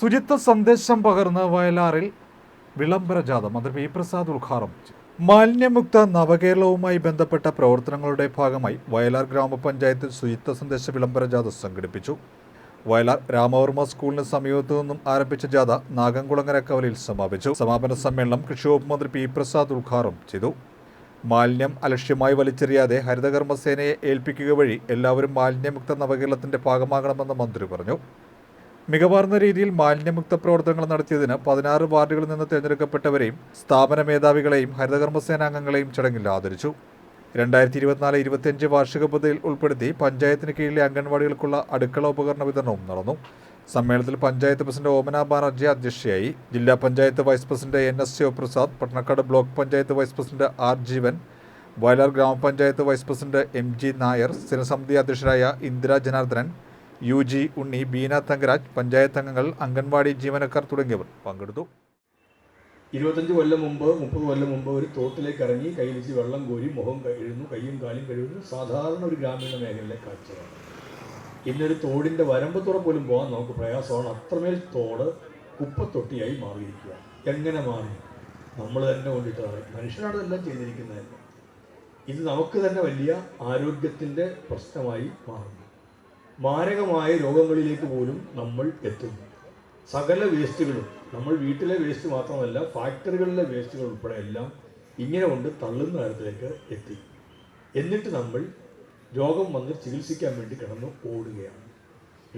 ശുചിത്വ സന്ദേശം പകർന്ന് വയലാറിൽ വിളംബര ജാഥ. മന്ത്രി പി പ്രസാദ് ഉദ്ഘാടനം ചെയ്തു. മാലിന്യമുക്ത നവകേരളവുമായി ബന്ധപ്പെട്ട പ്രവർത്തനങ്ങളുടെ ഭാഗമായി വയലാർ ഗ്രാമപഞ്ചായത്തിൽ ശുചിത്വ സന്ദേശ വിളംബര ജാഥ സംഘടിപ്പിച്ചു. വയലാർ രാമവർമ്മ സ്കൂളിന് സമീപത്തു നിന്നും ആരംഭിച്ച ജാഥ നാഗംകുളങ്ങര കവലയിൽ സമാപിച്ചു. സമാപന സമ്മേളനം കൃഷിവകുപ്പ് മന്ത്രി പി പ്രസാദ് ഉദ്ഘാടനം ചെയ്തു. മാലിന്യം അലക്ഷ്യമായി വലിച്ചെറിയാതെ ഹരിതകർമ്മസേനയെ ഏൽപ്പിക്കുക വഴി എല്ലാവരും മാലിന്യമുക്ത നവകേരളത്തിന്റെ ഭാഗമാകണമെന്ന് മന്ത്രി പറഞ്ഞു. മികവാർന്ന രീതിയിൽ മാലിന്യമുക്ത പ്രവർത്തനങ്ങൾ നടത്തിയതിന് പതിനാറ് വാർഡുകളിൽ നിന്ന് തിരഞ്ഞെടുക്കപ്പെട്ടവരെയും സ്ഥാപന മേധാവികളെയും ഹരിതകർമ്മസേനാംഗങ്ങളെയും ചടങ്ങിൽ ആദരിച്ചു. രണ്ടായിരത്തി ഇരുപത്തിനാല് ഇരുപത്തിയഞ്ച് വാർഷിക പദ്ധതിയിൽ ഉൾപ്പെടുത്തി പഞ്ചായത്തിന് കീഴിലെ അംഗൻവാടികൾക്കുള്ള അടുക്കള ഉപകരണ വിതരണവും നടന്നു. സമ്മേളനത്തിൽ പഞ്ചായത്ത് പ്രസിഡന്റ് ഓമന ബാനർജി അധ്യക്ഷയായി. ജില്ലാ panchayat vice president N S Sivaprasad Pattanakkad block panchayat vice president R Jeevan Vayalar grama panchayat vice president M G Nair സ്ഥിരസമിതി അധ്യക്ഷരായ ഇന്ദിരാ ജനാർദ്ദനൻ യു ജി ഉണ്ണി ബീന തങ്കരാജ് പഞ്ചായത്ത് അംഗങ്ങൾ അംഗൻവാടി ജീവനക്കാർ തുടങ്ങിയവർ പങ്കെടുത്തു. ഇരുപത്തഞ്ച് കൊല്ലം മുമ്പ് മുപ്പത് കൊല്ലം മുമ്പ് ഒരു തോട്ടിലേക്ക് ഇറങ്ങി കയ്യിലിച്ച് വെള്ളം കോരി മുഖം കഴുകുന്നു കൈയും കാലും കഴുകുന്നു. സാധാരണ ഒരു ഗ്രാമീണ മേഖലയിലെ കാഴ്ചയാണ് ഇന്നൊരു തോടിന്റെ വരമ്പത്തുറ പോലും പോകാൻ നമുക്ക് പ്രയാസമാണ്. അത്രമേൽ തോട് കുപ്പത്തൊട്ടിയായി മാറിയിരിക്കുക. എങ്ങനെ മാറി? നമ്മൾ തന്നെ കൊണ്ടിട്ടാണ്. മനുഷ്യനാണ് ഇതെല്ലാം ചെയ്തിരിക്കുന്നതല്ല. ഇത് നമുക്ക് തന്നെ വലിയ ആരോഗ്യത്തിന്റെ പ്രശ്നമായി മാറുന്നു. മാരകമായ രോഗങ്ങളിലേക്ക് പോലും നമ്മൾ എത്തുന്നു സകല വേസ്റ്റുകളും നമ്മൾ വീട്ടിലെ വേസ്റ്റ് മാത്രമല്ല ഫാക്ടറികളിലെ വേസ്റ്റുകൾ ഉൾപ്പെടെ എല്ലാം ഇങ്ങനെ കൊണ്ട് തള്ളുന്ന തരത്തിലേക്ക് എത്തി. എന്നിട്ട് നമ്മൾ രോഗം വന്ന് ചികിത്സിക്കാൻ വേണ്ടി കിടന്ന് ഓടുകയാണ്.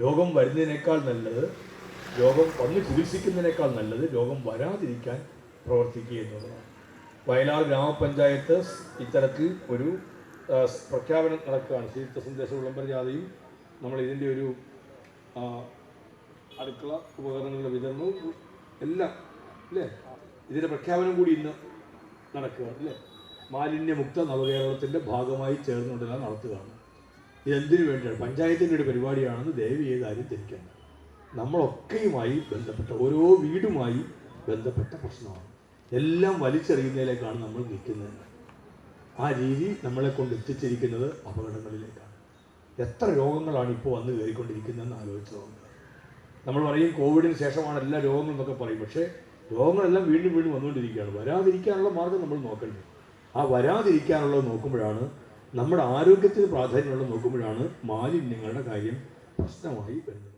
രോഗം വരുന്നതിനേക്കാൾ നല്ലത് രോഗം വന്ന് ചികിത്സിക്കുന്നതിനേക്കാൾ നല്ലത് രോഗം വരാതിരിക്കാൻ പ്രവർത്തിക്കുക എന്നുള്ളതാണ്. വയലാർ ഗ്രാമപഞ്ചായത്ത് ഇത്തരത്തിൽ ഒരു പ്രഖ്യാപനം നടക്കുകയാണ്. ശ്രീ സന്ദേശ വിളംബര ജാഥയും നമ്മൾ ഇതിന്റെ ഒരു അടുക്കള ഉപകരണങ്ങളുടെ വിതരണവും എല്ലാം അല്ലേ? ഇതിന്റെ പ്രഖ്യാപനം കൂടി ഇന്ന് നടക്കുകയാണ് അല്ലേ? മാലിന്യമുക്ത നവകേരളത്തിന്റെ ഭാഗമായി ചേർന്നുകൊണ്ടെല്ലാം നടത്തുകയാണ്. ഇതെന്തിനു വേണ്ടിയാണ്? പഞ്ചായത്തിന്റെ ഒരു പരിപാടിയാണെന്ന് ദയവ് ചെയ്ത് ആരും തിരിക്കേണ്ട നമ്മളൊക്കെയുമായി ബന്ധപ്പെട്ട ഓരോ വീടുമായി ബന്ധപ്പെട്ട പ്രശ്നമാണ്. എല്ലാം വലിച്ചെറിയുന്നതിലേക്കാണ് നമ്മൾ നിൽക്കുന്നത്. ആ രീതി നമ്മളെ കൊണ്ട് എത്തിച്ചിരിക്കുന്നത് അപകടങ്ങളിലേക്കാണ്. എത്ര രോഗങ്ങളാണ് ഇപ്പോൾ വന്ന് കയറിക്കൊണ്ടിരിക്കുന്നതെന്ന് ആലോചിച്ച് നോക്കുക നമ്മൾ പറയും കോവിഡിന് ശേഷമാണ് എല്ലാ രോഗങ്ങളും എന്നൊക്കെ പറയും. പക്ഷേ രോഗങ്ങളെല്ലാം വീണ്ടും വീണ്ടും വന്നുകൊണ്ടിരിക്കുകയാണ്. വരാതിരിക്കാനുള്ള മാർഗം നമ്മൾ നോക്കണ്ടേ ആ വരാതിരിക്കാനുള്ളത് നോക്കുമ്പോഴാണ് നമ്മുടെ ആരോഗ്യത്തിന് പ്രാധാന്യമുള്ളത് നോക്കുമ്പോഴാണ് മാലിന്യങ്ങളുടെ കാര്യം പ്രശ്നമായി വരുന്നത്.